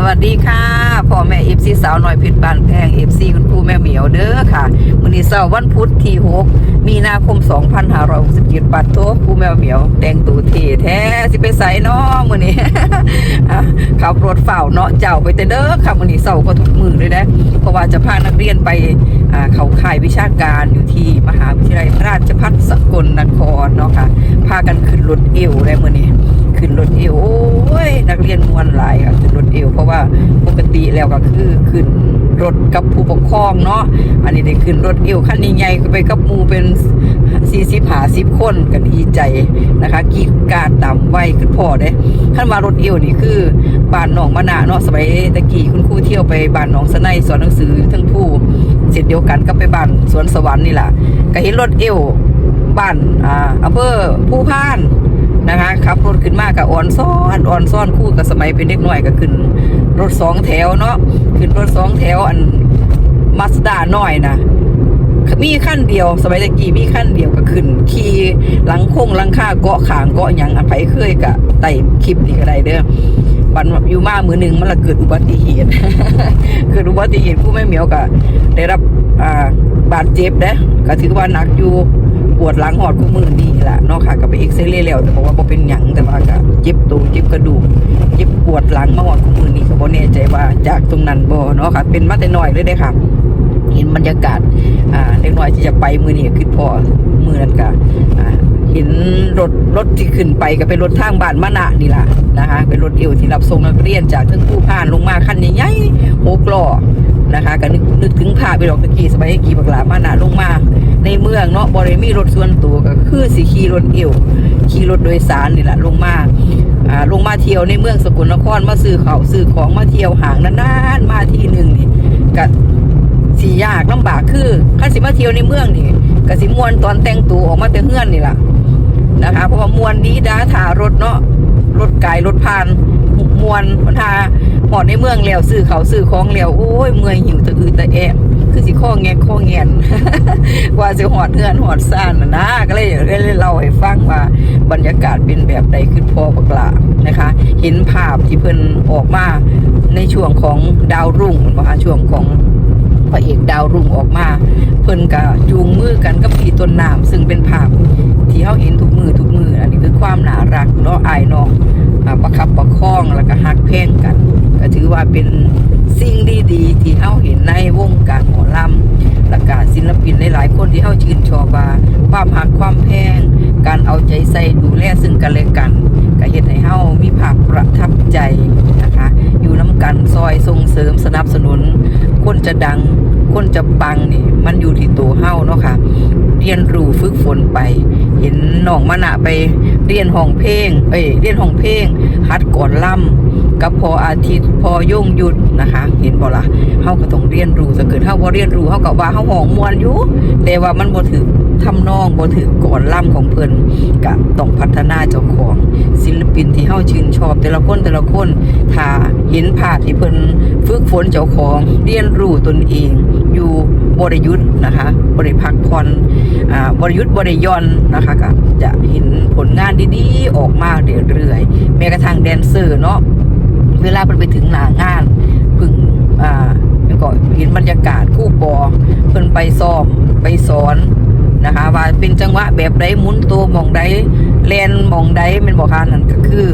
สวัสดีค่ะพ่อแม่เอฟซีสาวหน่อยพชรบานแพงเอฟซีคุณครูแม่เหมียวเด้อค่ะมื้อนี้เสาร์วันพุธที่6มีนาคม2567ปัดโตครูแม่เหมียวแต่งตัวเท่แท้สิไปไสเนาะมื้อนี้อะขับรถเฝ้าเนาะเจ้าไปแต่เด้อค่ะมื้อนี้เสาร์ก็ทุกมือเลยนะเพราะว่าจะพานักเรียนไปเขาค่ายวิชาการอยู่ที่มหาวิทยาลัยราชภัฏสกลนครเนาะค่ะพากันขึ้นรถเอวได้มื้อนี้ ขึ้นรถเอวโอ้ยนักเรียนมวนหลายค่ะขึ้นรถเอวเพราะว่าปกติแล้วก็คือขึ้นรถกับผู้ปกครองเนาะอันนี้ได้ขึ้นรถเอวคันใหญ่ๆไปกับมูเป็นสี่สิบหาสิบคนกันดีใจนะคะกีดการต่ำไว้ขึ้นพอเด้ขั้นมารถเอวนี่คือบ้านหนองมะนาเนาะสมัยตะกี้คุณครูเที่ยวไปบ้านหนองสไนสอนหนังสือทั้งผู้เสร็จเดียวกันก็ไปบ้านสวนสวรรค์นี่แหละก็เห็นรถเอวบ้านอ่าอำเภอผู้พาน นะคะขับรถขึ้นมากกับอ่อนซ้อนอ่อนซ้อนคู่กับสมัยเป็นเด็กน้อยก็ขึ้น รถสองแถวเนาะขึ้นรถสองแถวอันมาสด้าน้อยนะมีขั้นเดียว สมัยตะกี้มีขั้นเดียวก็ขึ้นขี่หลังโค้งหลังคาเกาะขางเกาะหยังอันไผเคยกะไต่คลิปนี่ก็ได้เด้อบันอยู่มามือหนึ่งมันละเกิดอุบัติเหตุเกิดอุบัติเหตุผู้ไม่เหมียวก็ได้รับอ่าบาดเจ็บเด้อก็ถือว่าหนักอยู่ ปวดหลังหอดคู่มือนี่แหละเนาะค่ะก็ไปเอ็กซเรย์แล้วแต่บอกว่าบ่เป็นหยังแต่ว่าก็เจ็บตูเจ็บกระดูกเจ็บปวดหลังมาหอดคู่มือนี่ก็บ่แน่ใจว่าจากตรงนั้นบ่เนาะค่ะ เป็นมาแต่น้อยเลยเด้ค่ะเห็นบรรยากาศอ่าเล็กน้อยที่จะไปมือนี่คือพอมือนั้นก็อ่าเห็นรถรถที่ขึ้นไปก็เป็นรถทางบ้านมะนะนี่ล่ะนะคะเป็นรถเอวที่รับส่งนักเรียนจากทั้งผู้ผ่านลงมาคันใหญ่ๆหกล้อนะคะก็นึกนึกถึงภาพไปดอกตะกี้สมัยกี่บักหลามานะลงมา ในเมืองเนาะบริมีรถส่วนตัวก็คือสิขี่รถเอวขี่รถโดยสารนี่แหละลงมาอ่าลงมาเที่ยวในเมืองสกลนครมาซื้อเขาซื้อของมาเที่ยวห่างนานๆมาทีหนึ่งนี่ก็สียากลำบากคือคันสิมาเที่ยวในเมืองนี่ก็สิมวนตอนแต่งตัวออกมาแต่เฮือนนี่แหละนะคะเพราะว่ามวนดีด้าถารถเนาะรถไกลรถผ่านมวนทาหอดในเมืองแล้วซื้อเขาซื้อของแล้วโอ้ยเมื่อยหิวตะอือตะแอะ คือสิข้อแงกข้อแงนว่าสิหอดเฮือนหอดซ่านนะก็เลยเลยเล่าให้ฟังว่าบรรยากาศเป็นแบบใดขึ้นพอบักละนะคะ เห็นภาพที่เพิ่นออกมาในช่วงของดาวรุ่งนะคะช่วงของพระเอกดาวรุ่งออกมา เพิ่นก็จูงมือกันกับพี่ต้นน้ำซึ่งเป็นภาพที่เขาเห็นทุกมือทุกมืออันนี้คือความน่ารักเนาะอายน้องประคับประคองแล้วก็ฮักแพ่งกันก็ถือว่าเป็น สิ่งดีๆที่เขาเห็นในวงการหมอลำและก็ศิลปินหลายๆคนที่เขาชื่นชอบว่าความหักความแพง การเอาใจใส่ดูแลซึ่งกันและกันก็เห็นให้เฮามีภาพประทับใจนะคะ อยู่น้ำกันซอยส่งเสริมสนับสนุน คนจะดังคนจะปังนี่มันอยู่ที่ตัวเฮาเนาะค่ะ เรียนรู้ฝึกฝนไป เห็นน้องมะนะไปเรียนห้องเพลงเอ้ยเรียนห้องเพลงฮัดก่อนล่ำกับพออาทิตย์พอย่งหยุดนะคะ เห็นบ่ล่ะเฮาก็ต้องเรียนรู้ถ้าเกิดเฮาบ่เรียนรู้เฮาก็ว่าเฮาห้องมวนอยู่แต่ว่ามันบ่ถึง ทำนองบ่ถึงก่อนล่ำของเพิ่นก็ต้องพัฒนาเจ้าของศิลปินที่เฮาชื่นชอบ แต่ละคนแต่ละคนถ้าเห็นภาพที่เพิ่นฝึกฝนเจ้าของเรียนรู้ตนเอง อยู่บริยุทธ์นะคะบริพักผ่อนอ่าบริยุทธ์บริยอนนะคะก็จะเห็นผลงานดีๆออกมาเรื่อยๆแม้กระทั่งแดนเซอร์เนาะเวลาเพิ่นไปถึงหน้างานเพึ่งอ่าก็เห็นบรรยากาศคู่ปอเพิ่นไปซ้อมไปสอน นะคะ ว่าเป็นจังหวะแบบใดหมุนตัวมองใดแลนมองใดแม่นบ่คะนั่นก็คือ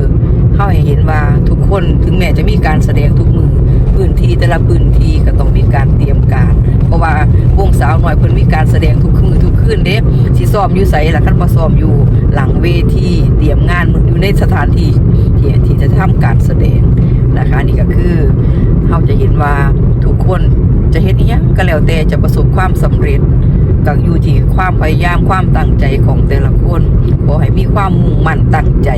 เฮาให้เห็นว่าทุกคนถึงแม้จะมีการแสดงทุกมือพื้นที่แต่ละพื้นที่ก็ต้องมีการเตรียมการ เพราะว่าวงสาวหน่อยเพิ่นมีการแสดงทุกคืนทุกคืนเด้สิซ้อมอยู่ไสล่ะคันบ่ซ้อมอยู่หลังเวทีเตรียมงานอยู่ในสถานที่ที่ที่จะทำการแสดงนะคะนี่ก็คือเฮาจะเห็นว่าทุกคนจะเฮ็ดอีหยังก็แล้วแต่จะประสบความสำเร็จ ก็อยู่ที่ความพยายามความตั้งใจของแต่ละคนขอให้มีความมุ่งมั่นตั้งใจ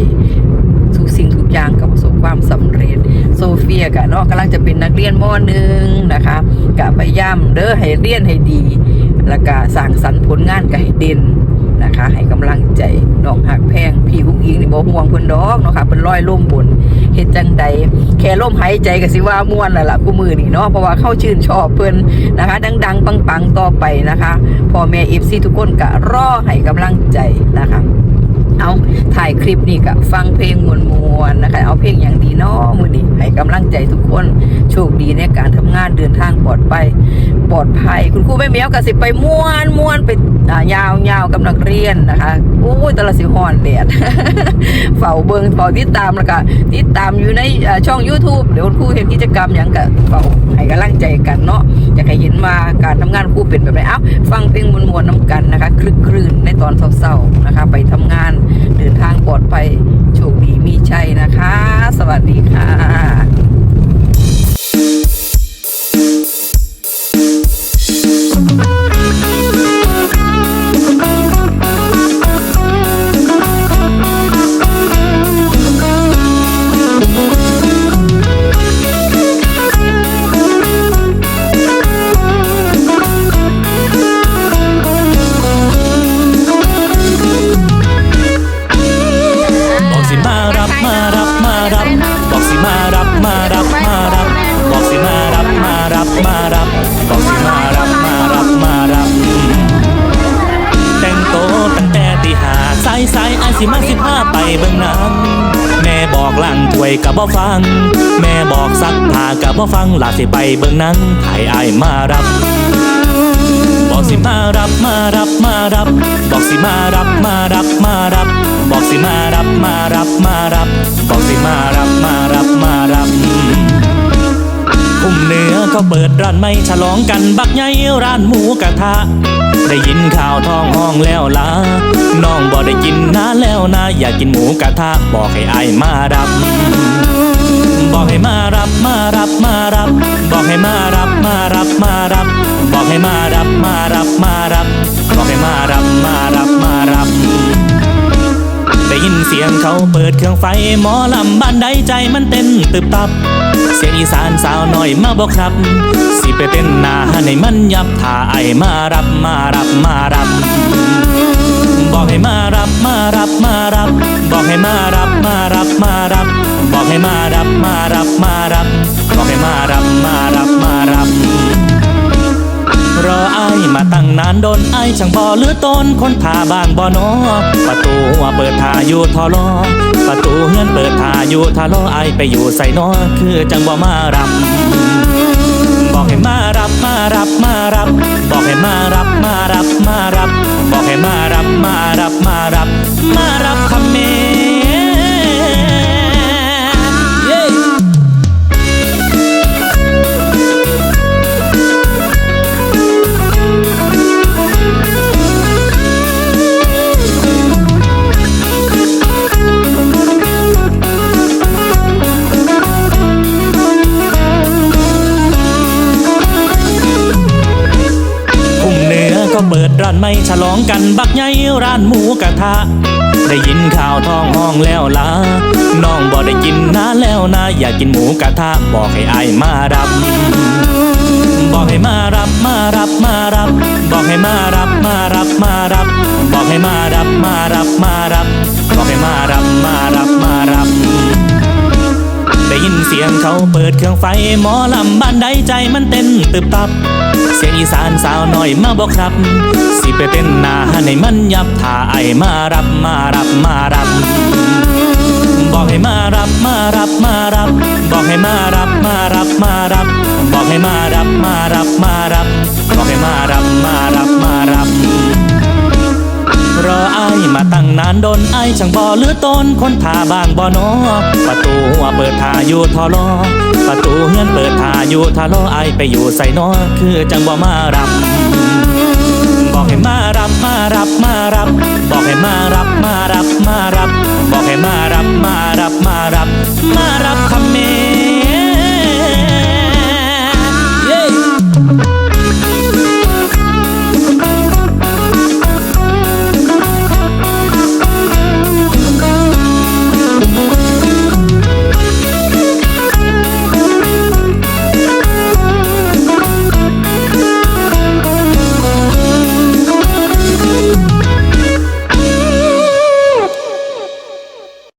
ทุกสิ่งทุกอย่างกับประสบความสำเร็จ โซเฟียกะเนาะกำลังจะเป็นนักเรียนมหนึ่งนะคะกะพยายามเด้อให้เรียนให้ดี แล้วก็สร้างสรรค์ผลงานก็ให้เด่น นะคะ ให้กำลังใจน้องหักแพงพี่กุ้งอิงนี่บ่ห่วงเพิ่นดอกเนาะค่ะเพิ่นลอยล่มบนเฮ็ดจังใดแค่ล่มหายใจก็สิว่าม่วนแล้วล่ะกูมือนี่เนาะเพราะว่าเข้าชื่นชอบเพิ่นนะคะ ดัง ๆ ปัง ๆ ต่อไปนะคะพ่อแม่ FC ทุกคนก็รอให้กำลังใจนะคะ เอาถ่ายคลิปนี่ก็ฟังเพลงมวนๆนะคะ เอาเพลงอย่างดีเนาะมือนี้ให้กำลังใจทุกคนโชคดีในการทำงานเดินทางปลอดภัยปลอดภัย คุณครูแม่เมียวก็สิไปม่วนม่วนไปยาวยาวกับนักเรียนนะคะโอ้ยแตละสิฮอนแดดเฝ้าเบิงเฝ้าติดตามแล้วก็ติดตามอยู่ในช่อง YouTube เดี๋ยวครูเห็นกิจกรรมอย่างก็เฝ้าให้กำลังใจกันเนาะอยากให้เห็นมาการทำงานครูเป็นแบบไหนเอ้าฟังเพลงมวนๆน้ำกันนะคะคลึกคลื่นในตอนเศร้าๆนะคะ ไปทำงานเดินทางปลอดภัยโชคดีมี บอกสิมาสิพาไปเบิ่งหนังแม่บอกล้างถ้วยกับบ่ฟัง แม่บอกซักผ้ากับบ่ฟังลาสิไปเบิ่งหนังให้อายมารับ บอกสิมารับมารับมารับ บอกสิมารับมารับมารับ บอกสิมารับมารับมารับ บอกสิมารับมารับมารับคุ้มเหนือเขาเปิดร้านไม่ฉลองกันบักใหญ่ร้านหมูกระทะ ได้ยินข่าวท้องห้องแล้วล่ะน้องบ่ได้กินนาแล้วนะ อยากกินหมูกระทะบอกให้อายมารับ บอกให้มารับมารับมารับ บอกให้มารับมารับมารับ บอกให้มารับมารับมารับ บอกให้มารับมารับมารับ ได้ยินเสียงเขาเปิดเครื่องไฟหมอลำบ้านใดใจมันเต้นตึบตับ เสียงอีสานสาวหน่อยมาบอกครับ สิไปเต้นหนาให้มันยับถ้าไอมารับมารับมารับ บอกให้มารับมารับมารับ บอกให้มารับมารับมารับ บอกให้มารับมารับมารับ บอกให้มารับมารับายมาตั้งนานโดนไอายช่างบ่เหลือตนคนท่าบ้างบ่นอประตูว่าเปิดท่าอยู่ทอลอประตูเฮือนเปิดท่าอยู่ทาลอไอไปอยู่ใส่นอคือจังบ่มารับ บอกให้มารับมารับมารับ องกันบักใหญ่ร้านหมูกระทะ ได้ยินข่าวท้องห้องแล้วล่ะน้องบ่ได้กินนาแล้วนะ อยากกินหมูกระทะบอกให้อายมารับ บอกให้มารับมารับมารับ บอกให้มารับมารับมารับ บอกให้มารับมารับมารับ บอกให้มารับมารับมารับ ยินเสียงเขาเปิดเครื่องไฟหมอลำบ้านใดใจมันเต้นตึบตับ เสียงอีสานสาวหน่อยมาบอกครับ สิไปเต้นหนาให้มันยับถ้าไอมารับมารับมารับ บอกให้มารับมารับมารับ บอกให้มารับมารับมารับ บอกให้มารับมารับมารับ บอกให้มารับ นานโดนไอายช่างบ่อหรือตนคนท่าบางบ่นอประตูหัวเปิดท่าอยู่ทอลอประตูเฮือนเปิดท่าอยู่ทาลอไอไปอยู่ใส่นอคือจังบ่มารับ